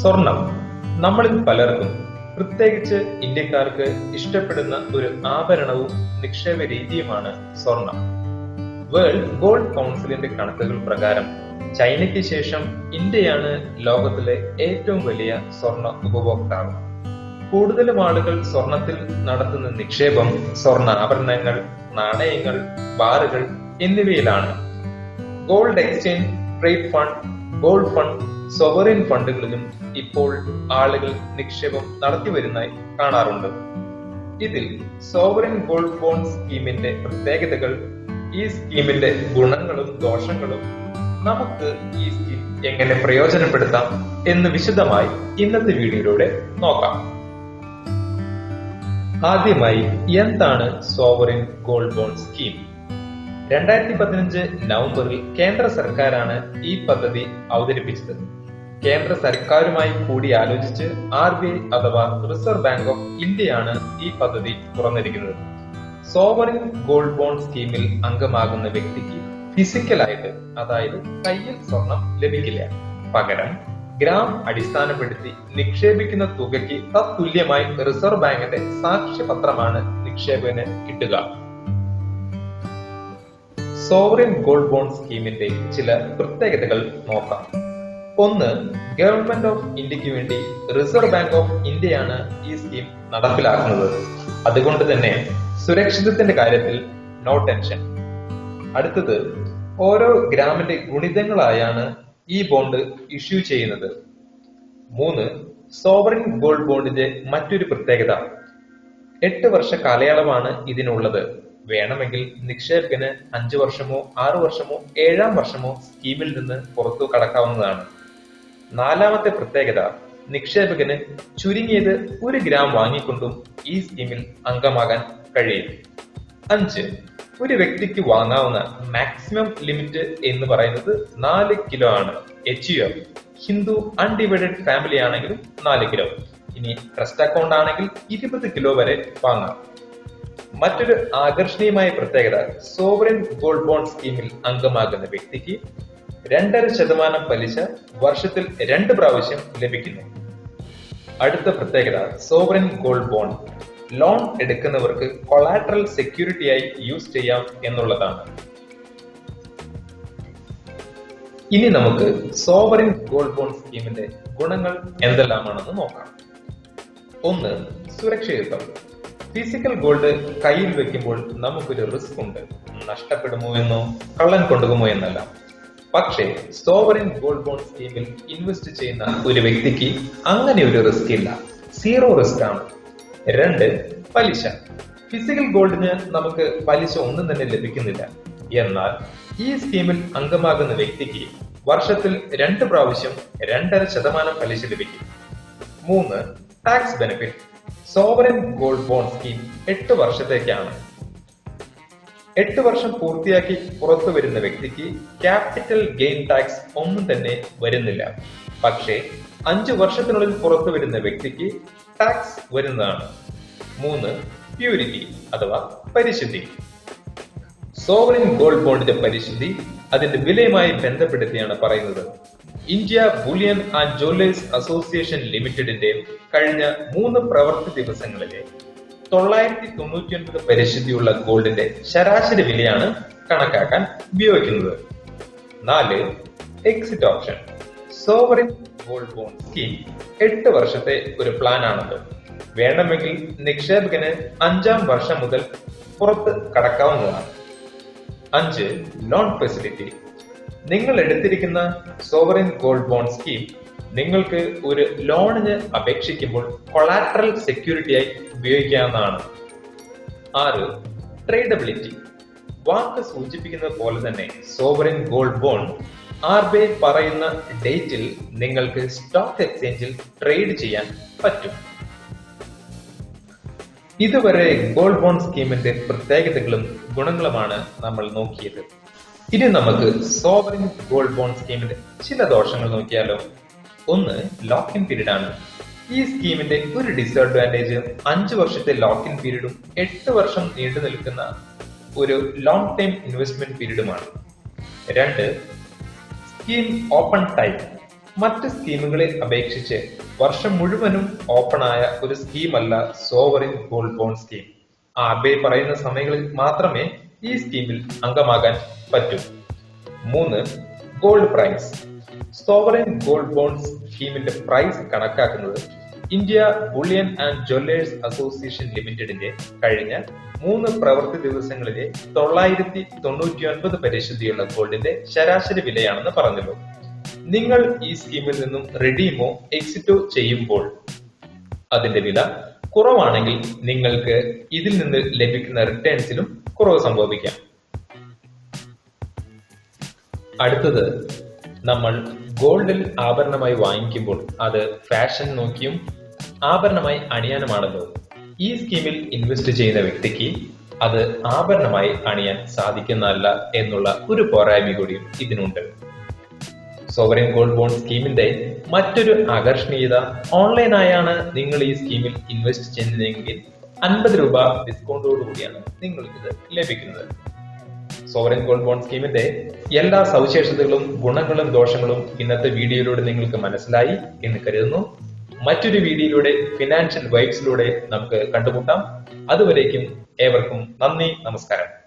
സ്വർണം. നമ്മളിൽ പലർക്കും പ്രത്യേകിച്ച് ഇന്ത്യക്കാർക്ക് ഇഷ്ടപ്പെടുന്ന ഒരു ആഭരണവും നിക്ഷേപ രീതിയുമാണ് സ്വർണം. വേൾഡ് ഗോൾഡ് കൗൺസിലിന്റെ കണക്കുകൾ പ്രകാരം ചൈനയ്ക്ക് ശേഷം ഇന്ത്യയാണ് ലോകത്തിലെ ഏറ്റവും വലിയ സ്വർണ ഉപഭോക്താവ്. കൂടുതലും ആളുകൾ സ്വർണത്തിൽ നടത്തുന്ന നിക്ഷേപം സ്വർണ ആഭരണങ്ങൾ നാണയങ്ങൾ ബാറുകൾ എന്നിവയിലാണ്. Gold exchange trade fund gold fund sovereign ഫണ്ടുകളിലും ഇപ്പോൾ ആളുകൾ നിക്ഷേപം നടത്തി വരുന്നതായി കാണാറുണ്ട്. ഇതിൽ സോവറിൻ ഗോൾഡ് ബോണ്ട് സ്കീമിന്റെ പ്രത്യേകതകൾ ഈ സ്കീമിന്റെ ഗുണങ്ങളും ദോഷങ്ങളും നമുക്ക് ഈ സ്കീം എങ്ങനെ പ്രയോജനപ്പെടുത്താം എന്ന് വിശദമായി ഇന്നത്തെ വീഡിയോയിലൂടെ നോക്കാം. ആദ്യമായി എന്താണ് സോവറിൻ ഗോൾഡ് ബോണ്ട് സ്കീം രണ്ടായിരത്തി പതിനഞ്ച് നവംബറിൽ കേന്ദ്ര സർക്കാരാണ് ഈ പദ്ധതി അവതരിപ്പിച്ചത്. കേന്ദ്ര സർക്കാരുമായി കൂടിയാലോചിച്ച് ആർ ബി ഐ അഥവാ റിസർവ് ബാങ്ക് ഓഫ് ഇന്ത്യയാണ് ഈ പദ്ധതി തുറന്നിരിക്കുന്നത്. സോവറിൻ ഗോൾഡ് ബോണ്ട് സ്കീമിൽ അംഗമാകുന്ന വ്യക്തിക്ക് ഫിസിക്കലായിട്ട് അതായത് കയ്യിൽ സ്വർണം ലഭിക്കില്ല. പകരം ഗ്രാം അടിസ്ഥാനപ്പെടുത്തി നിക്ഷേപിക്കുന്ന തുകയ്ക്ക് തത്തുല്യമായി റിസർവ് ബാങ്കിന്റെ സാക്ഷ്യപത്രമാണ് നിക്ഷേപകന് കിട്ടുക. സോവറിൻ ഗോൾഡ് ബോണ്ട് സ്കീമിന്റെ ചില പ്രത്യേകതകൾ നോക്കാം. ഒന്ന് ഗവൺമെന്റ് ഓഫ് ഇന്ത്യയ്ക്ക് വേണ്ടി റിസർവ് ബാങ്ക് ഓഫ് ഇന്ത്യയാണ് ഈ സ്കീം നടപ്പിലാക്കുന്നത്. അതുകൊണ്ട് തന്നെ സുരക്ഷിതത്തിന്റെ കാര്യത്തിൽ നോ ടെൻഷൻ. അടുത്തത് ഓരോ ഗ്രാമിന്റെ ഗുണിതങ്ങളായാണ് ഈ ബോണ്ട് ഇഷ്യൂ ചെയ്യുന്നത്. മൂന്ന് സോവറിൻ ഗോൾഡ് ബോണ്ടിന്റെ മറ്റൊരു പ്രത്യേകത. എട്ട് വർഷ കാലയളവാണ് ഇതിനുള്ളത്. വേണമെങ്കിൽ നിക്ഷേപകന് അഞ്ചു വർഷമോ ആറു വർഷമോ ഏഴാം വർഷമോ സ്കീമിൽ നിന്ന് പുറത്തു കടക്കാവുന്നതാണ്. നാലാമത്തെ പ്രത്യേകത നിക്ഷേപകന് ചുരുങ്ങിയത് ഒരു ഗ്രാം വാങ്ങിക്കൊണ്ടും ഈ സ്കീമിൽ അംഗമാകാൻ കഴിയും അഞ്ച് ഒരു വ്യക്തിക്ക് വാങ്ങാവുന്ന മാക്സിമം ലിമിറ്റ് എന്ന് പറയുന്നത് നാല് കിലോ ആണ്. H U F Hindu undivided family ആണെങ്കിലും നാല് കിലോ ഇനി ട്രസ്റ്റ് അക്കൗണ്ട് ആണെങ്കിൽ ഇരുപത് കിലോ വരെ വാങ്ങാം. മറ്റൊരു ആകർഷണീയമായ പ്രത്യേകത സോവറിൻ ഗോൾഡ് ബോണ്ട് സ്കീമിൽ അംഗമാകുന്ന വ്യക്തിക്ക് രണ്ടര ശതമാനം പലിശ വർഷത്തിൽ രണ്ട് പ്രാവശ്യം ലഭിക്കുന്നു. അടുത്ത പ്രത്യേകത സോവറിൻ ഗോൾഡ് ബോണ്ട്. ലോൺ എടുക്കുന്നവർക്ക് കൊളാട്രൽ സെക്യൂരിറ്റിയായി യൂസ് ചെയ്യാം എന്നുള്ളതാണ്. ഇനി നമുക്ക് സോവറിൻ ഗോൾഡ് ബോണ്ട് സ്കീമിന്റെ ഗുണങ്ങൾ എന്തെല്ലാമാണെന്ന് നോക്കാം. ഒന്ന് സുരക്ഷിതത്വം. ഫിസിക്കൽ ഗോൾഡ് കയ്യിൽ വെക്കുമ്പോൾ നമുക്കൊരു റിസ്ക് ഉണ്ട്. നഷ്ടപ്പെടുമോ എന്നോ കള്ളൻ കൊണ്ടുപോകുമോ എന്നല്ല. പക്ഷേ സോവറിൻ ഗോൾഡ് ബോണ്ട് സ്കീമിൽ ഇൻവെസ്റ്റ് ചെയ്യുന്ന ഒരു വ്യക്തിക്ക് അങ്ങനെ ഒരു റിസ്ക് ഇല്ല. സീറോ റിസ്ക് ആണ്. രണ്ട് പലിശ. ഫിസിക്കൽ ഗോൾഡിന് നമുക്ക് പലിശ ഒന്നും തന്നെ ലഭിക്കുന്നില്ല. എന്നാൽ ഈ സ്കീമിൽ അംഗമാകുന്ന വ്യക്തിക്ക് വർഷത്തിൽ രണ്ട് പ്രാവശ്യം രണ്ടര ശതമാനം പലിശ ലഭിക്കും. മൂന്ന് tax benefit sovereign gold bond scheme എട്ട് വർഷത്തേക്കാണ്. എട്ട് വർഷം പൂർത്തിയാക്കി പുറത്തു വരുന്ന വ്യക്തിക്ക് ക്യാപിറ്റൽ ഗെയിൻ ടാക്സ് ഒന്നും തന്നെ വരുന്നില്ല. പക്ഷേ അഞ്ചു വർഷത്തിനുള്ളിൽ പുറത്തു വരുന്ന വ്യക്തിക്ക് ടാക്സ് വരുന്നതാണ്. മൂന്ന് പ്യൂരിറ്റി അഥവാ പരിശുദ്ധി. സോവറിൻ ഗോൾഡ് ബോണ്ടിന്റെ പരിശുദ്ധി അതിന്റെ വിലയുമായി ബന്ധപ്പെടുത്തിയാണ് പറയുന്നത്. India bullion and jewellers association ലിമിറ്റഡിന്റെ കഴിഞ്ഞ മൂന്ന് പ്രവൃത്തി ദിവസങ്ങളിലെ തൊള്ളായിരത്തി തൊണ്ണൂറ്റിയൊൻപത് പരിശുദ്ധിയുള്ള ഗോൾഡിന്റെ ശരാശരി വിലയാണ് കണക്കാക്കാൻ ഉപയോഗിക്കുന്നത്. നാല് exit option sovereign gold bond scheme എട്ട് വർഷത്തെ ഒരു പ്ലാൻ ആണത്. വേണമെങ്കിൽ നിക്ഷേപകന് അഞ്ചാം വർഷം മുതൽ പുറത്ത് കടക്കാവുന്നതാണ്. അഞ്ച് ലോൺ ഫെസിലിറ്റി നിങ്ങൾ എടുത്തിരിക്കുന്ന സോവറിൻ ഗോൾഡ് ബോണ്ട് സ്കീം നിങ്ങൾക്ക് ഒരു ലോണിന് അപേക്ഷിക്കുമ്പോൾ കൊളാട്രൽ സെക്യൂരിറ്റിയായി ഉപയോഗിക്കാവുന്നതാണ്. ആറ് ട്രേഡബിലിറ്റി വാക്ക് സൂചിപ്പിക്കുന്നത് പോലെ തന്നെ sovereign gold bond R B I പറയുന്ന ഡേറ്റിൽ നിങ്ങൾക്ക് സ്റ്റോക്ക് എക്സ്ചേഞ്ചിൽ ട്രേഡ് ചെയ്യാൻ പറ്റും. ഇതുവരെ ഗോൾഡ് ബോണ്ട് സ്കീമിന്റെ പ്രത്യേകതകളും ഗുണങ്ങളുമാണ് നമ്മൾ നോക്കിയത്. ഇനി നമുക്ക് സോവറിൻ ഗോൾഡ് ബോണ്ട് സ്കീമിന്റെ ചില ദോഷങ്ങൾ നോക്കിയാലോ. ഒന്ന് ലോക്ക് ഇൻ പീരീഡ് ആണ്. ഈ സ്കീമിന്റെ ഒരു ഡിസ്അഡ്വാന്റേജ് അഞ്ച് വർഷത്തെ ലോക്ക് ഇൻ പീരീഡും എട്ട് വർഷം നീണ്ടു നിൽക്കുന്ന ഒരു ലോങ് ടൈം ഇൻവെസ്റ്റ്മെന്റ് പീരീഡുമാണ് രണ്ട് സ്കീം ഓപ്പൺ ടൈം മറ്റ് സ്കീമുകളെ അപേക്ഷിച്ച് വർഷം മുഴുവനും ഓപ്പൺ ആയ ഒരു സ്കീമല്ല sovereign gold bond scheme R B I പറയുന്ന സമയങ്ങളിൽ മാത്രമേ ഈ സ്കീമിൽ അംഗമാകാൻ പറ്റും. മൂന്ന് gold price sovereign gold bond സ്കീമിന്റെ price കണക്കാക്കുന്നത് India bullion and jewellers association ലിമിറ്റഡിന്റെ കഴിഞ്ഞ മൂന്ന് പ്രവൃത്തി ദിവസങ്ങളിലെ തൊള്ളായിരത്തി തൊണ്ണൂറ്റി ഒൻപത് പരിശുദ്ധിയുള്ള ഗോൾഡിന്റെ ശരാശരി വിലയാണെന്ന് പറഞ്ഞല്ലോ. നിങ്ങൾ ഈ സ്കീമിൽ നിന്നും റെഡീമോ എക്സിറ്റോ ചെയ്യുമ്പോൾ അതിന്റെ വില കുറവാണെങ്കിൽ നിങ്ങൾക്ക് ഇതിൽ നിന്ന് ലഭിക്കുന്ന റിട്ടേൺസിലും കുറവ് സംഭവിക്കാം. അടുത്തത് നമ്മൾ ഗോൾഡിൽ ആഭരണമായി വാങ്ങിക്കുമ്പോൾ അത് ഫാഷൻ നോക്കിയും ആഭരണമായി അണിയാനുമാണല്ലോ ഈ സ്കീമിൽ ഇൻവെസ്റ്റ് ചെയ്യുന്ന വ്യക്തിക്ക് അത് ആഭരണമായി അണിയാൻ സാധിക്കുന്നതല്ല എന്നുള്ള ഒരു പോരായ്മ കൂടിയും ഇതിനുണ്ട്. സോവറിൻ ഗോൾഡ് ബോണ്ട് സ്കീമിന്റെ മറ്റൊരു ആകർഷണീയത ഓൺലൈനായാണ് നിങ്ങൾ ഈ സ്കീമിൽ ഇൻവെസ്റ്റ് ചെയ്യുന്നതെങ്കിൽ അൻപത് രൂപ ഡിസ്കൗണ്ടോട് കൂടിയാണ് നിങ്ങൾക്ക് ഇത് ലഭിക്കുന്നത് സോവറിൻ ഗോൾഡ് ബോണ്ട് സ്കീമിന്റെ എല്ലാ സവിശേഷതകളും ഗുണങ്ങളും ദോഷങ്ങളും ഇന്നത്തെ വീഡിയോയിലൂടെ നിങ്ങൾക്ക് മനസ്സിലായി എന്ന് കരുതുന്നു. മറ്റൊരു വീഡിയോയിലൂടെ ഫിനാൻഷ്യൽ വൈബ്സിലൂടെ നമുക്ക് കണ്ടുമുട്ടാം. അതുവരേക്കും ഏവർക്കും നന്ദി നമസ്കാരം.